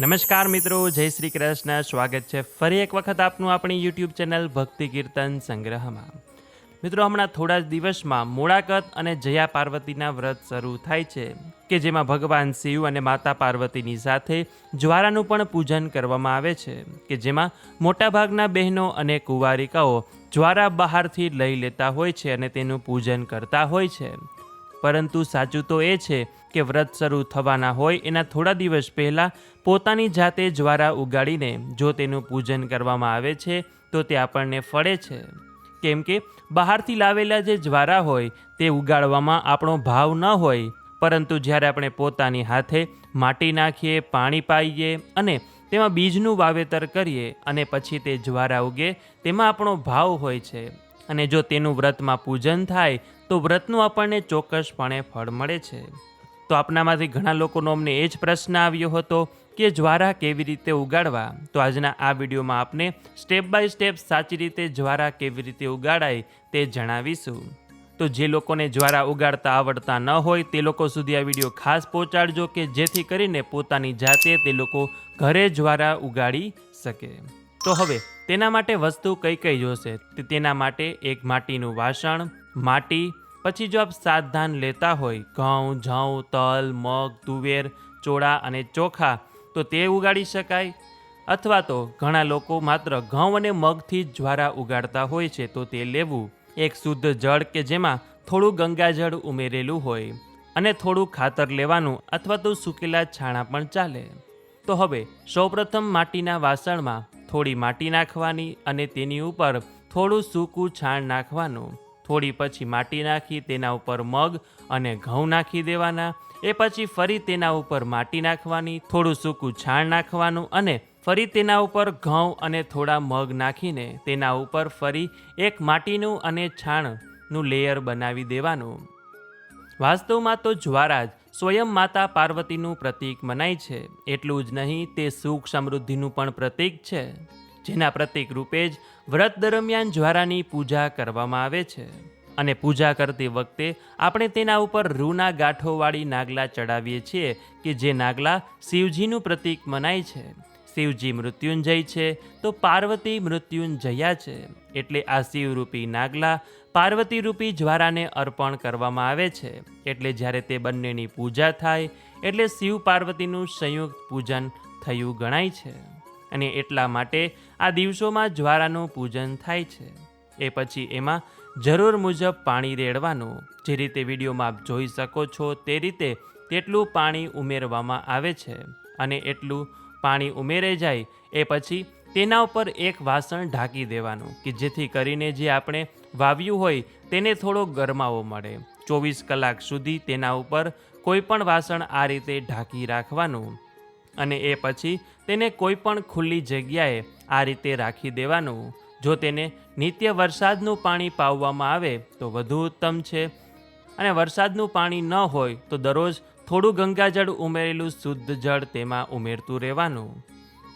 નમસ્કાર મિત્રો, જય શ્રી કૃષ્ણ. સ્વાગત છે ફરી એક વખત આપનું આપણી યુટ્યુબ ચેનલ ભક્તિ કીર્તન સંગ્રહમાં. મિત્રો, હમણાં થોડા જ દિવસમાં મોળાકત અને જયા પાર્વતીના વ્રત શરૂ થાય છે, કે જેમાં ભગવાન શિવ અને માતા પાર્વતીની સાથે જ્વારાનું પણ પૂજન કરવામાં આવે છે, કે જેમાં મોટાભાગના બહેનો અને કુંવારિકાઓ જ્વારા બહારથી લઈ લેતા હોય છે અને તેનું પૂજન કરતા હોય છે. પરંતુ સાચું તો એ છે કે વ્રત શરૂ થવાના હોય એના થોડા દિવસ પહેલાં પોતાની જાતે જ્વારા ઉગાડીને જો તેનું પૂજન કરવામાં આવે છે, તો તે આપણને ફળે છે. કેમ કે બહારથી લાવેલા જે જ્વારા હોય, તે ઉગાડવામાં આપણો ભાવ ન હોય, પરંતુ જ્યારે આપણે પોતાની હાથે માટી નાખીએ, પાણી પાઈએ અને તેમાં બીજનું વાવેતર કરીએ અને પછી તે જ્વારા ઉગે, તેમાં આપણો ભાવ હોય છે. અને જો તેનું વ્રતમાં પૂજન થાય, તો વ્રતનું આપણને ચોક્કસપણે ફળ મળે છે. તો આપનામાંથી ઘણા લોકોનો અમને એ જ પ્રશ્ન આવ્યો હતો કે જ્વારા કેવી રીતે ઉગાડવા? તો આજના આ વિડીયોમાં આપને સ્ટેપ બાય સ્ટેપ સાચી રીતે જ્વારા કેવી રીતે ઉગાડાય તે જણાવીશું. તો જે લોકોને જ્વારા ઉગાડતા આવડતા ન હોય તે લોકો સુધી આ વીડિયો ખાસ પહોંચાડજો કે જેથી કરીને પોતાની જાતે તે લોકો ઘરે જ્વારા ઉગાડી શકે. તો હવે તેના માટે વસ્તુ કઈ કઈ જોશે? તેના માટે એક માટીનું વાસણ, માટી પછી જો આપ સાત ધાન લેતા હોય, ઘઉં, જઉં, તલ, મગ, તુવેર, ચોળા અને ચોખા, તો તે ઉગાડી શકાય? અથવા તો ઘણા લોકો માત્ર ઘઉં અને મગથી જ જ્વારા ઉગાડતા હોય છે, તો તે લેવું. એક શુદ્ધ જળ કે જેમાં થોડું ગંગાજળ ઉમેરેલું હોય અને થોડું ખાતર લેવાનું અથવા તો સૂકેલા છાણા પણ ચાલે. તો હવે સૌપ્રથમ માટીના વાસણમાં થોડી માટી નાખવાની અને તેની ઉપર થોડું સૂકું છાણ નાખવાનું. થોડી પછી માટી નાખી, તેના ઉપર મગ અને ઘઉં નાખી દેવાના. એ પછી ફરી તેના ઉપર માટી નાખવાની, થોડું સૂકું છાણ નાખવાનું અને ફરી તેના ઉપર ઘઉં અને થોડા મગ નાખીને તેના ઉપર ફરી એક માટીનું અને છાણનું લેયર બનાવી દેવાનું. વાસ્તવમાં તો જ્વારા જ સ્વયં માતા પાર્વતીનું પ્રતીક મનાય છે. એટલું જ નહીં, તે સુખ સમૃદ્ધિનું પણ પ્રતીક છે. જેના પ્રતિક રૂપે જ વ્રત દરમિયાન જ્વારાની પૂજા કરવામાં આવે છે. અને પૂજા કરતી વખતે આપણે તેના ઉપર રૂના ગાંઠોવાળી નાગલા ચડાવીએ છીએ કે જે નાગલા શિવજીનું પ્રતીક મનાય છે. શિવજી મૃત્યુંજય છે તો પાર્વતી મૃત્યુંજયા છે. એટલે આ શિવરૂપી નાગલા પાર્વતી રૂપી જ્વારાને અર્પણ કરવામાં આવે છે. એટલે જ્યારે તે બંનેની પૂજા થાય, એટલે શિવ પાર્વતીનું સંયુક્ત પૂજન થયું ગણાય છે. અને એટલા માટે આ દિવસોમાં જ્વારાનું પૂજન થાય છે. એ પછી એમાં જરૂર મુજબ પાણી રેડવાનું. જે રીતે વિડીયોમાં આપ જોઈ શકો છો તે રીતે તેટલું પાણી ઉમેરવામાં આવે છે અને એટલું પાણી ઉમેરાઈ જાય એ પછી તેના ઉપર એક વાસણ ઢાંકી દેવાનું કે જેથી કરીને જે આપણે વાવ્યું હોય તેને થોડો ગરમાવો મળે. ચોવીસ કલાક સુધી તેના ઉપર કોઈ પણ વાસણ આ રીતે ઢાંકી રાખવાનું. અને એ પછી તેને કોઈ પણ ખુલ્લી જગ્યાએ આ રીતે રાખી દેવાનું. જો તેને નિત્ય વરસાદનું પાણી પાવવામાં આવે, તો વધુ ઉત્તમ છે. અને વરસાદનું પાણી ન હોય, તો દરરોજ થોડું ગંગાજળ ઉમેરેલું શુદ્ધ જળ તેમાં ઉમેરતું રહેવાનું.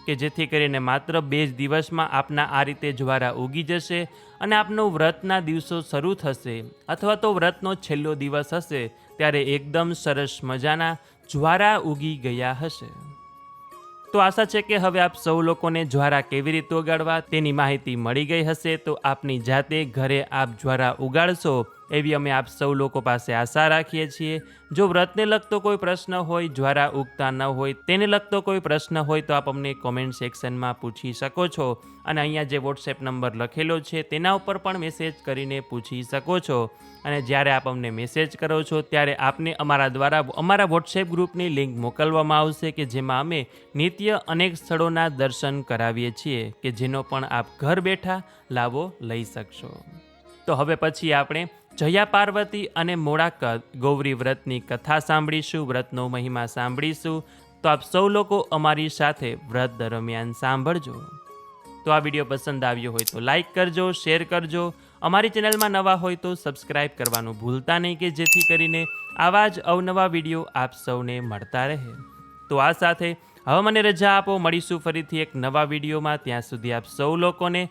કે જેથી કરીને માત્ર બે જ દિવસમાં આપના આ રીતે જ્વારા ઉગી જશે અને આપનો વ્રતના દિવસો શરૂ થશે, અથવા તો વ્રતનો છેલ્લો દિવસ હશે, ત્યારે એકદમ સરસ મજાના જ્વારા ઉગી ગયા હશે. તો આશા છે કે હવે આપ સૌ લોકોને જ્વારા કેવી રીતે ઉગાડવા તેની માહિતી મળી ગઈ હશે તો આપની જાતે ઘરે આપ જ્વારા ઉગાડશો. એવી અમે આપ સૌ લોકો પાસે આશા રાખીએ છીએ. જો વ્રતને લગતો કોઈ પ્રશ્ન હોય, જ્વારા ઉગતા ન હોય, તેને લગતો કોઈ પ્રશ્ન હોય, તો આપ અમને કોમેન્ટ સેક્શનમાં પૂછી શકો છો. અને અહીંયા જે વોટ્સએપ નંબર લખેલો છે, તેના ઉપર પણ મેસેજ કરીને પૂછી શકો છો. અને જ્યારે આપ અમને મેસેજ કરો છો, ત્યારે આપને અમારા દ્વારા, અમારા વોટ્સએપ ગ્રુપની લિંક મોકલવામાં આવશે કે જેમાં અમે નિત્ય અનેક સ્થળોના દર્શન કરાવીએ છીએ, કે જેનો પણ આપ ઘર બેઠા લાભો લઈ શકશો. તો હવે પછી આપણે જયા પાર્વતી અને મોડાકત ગૌરી વ્રતની કથા સાંભળીશું, વ્રતનો મહિમા સાંભળીશું. તો આપ સૌ લોકો અમારી સાથે વ્રત દરમિયાન સાંભળજો. તો આ વીડિયો પસંદ આવ્યો હોય તો લાઇક કરજો, શેર કરજો. અમારી ચેનલમાં નવા હોય તો સબસ્ક્રાઇબ કરવાનું ભૂલતા નહીં કે જેથી કરીને આવા જ અવનવા વીડિયો આપ સૌને મળતા રહે. તો આ સાથે હવે મને રજા આપો. મળીશું ફરીથી એક નવા વિડીયોમાં. ત્યાં સુધી આપ સૌ લોકોને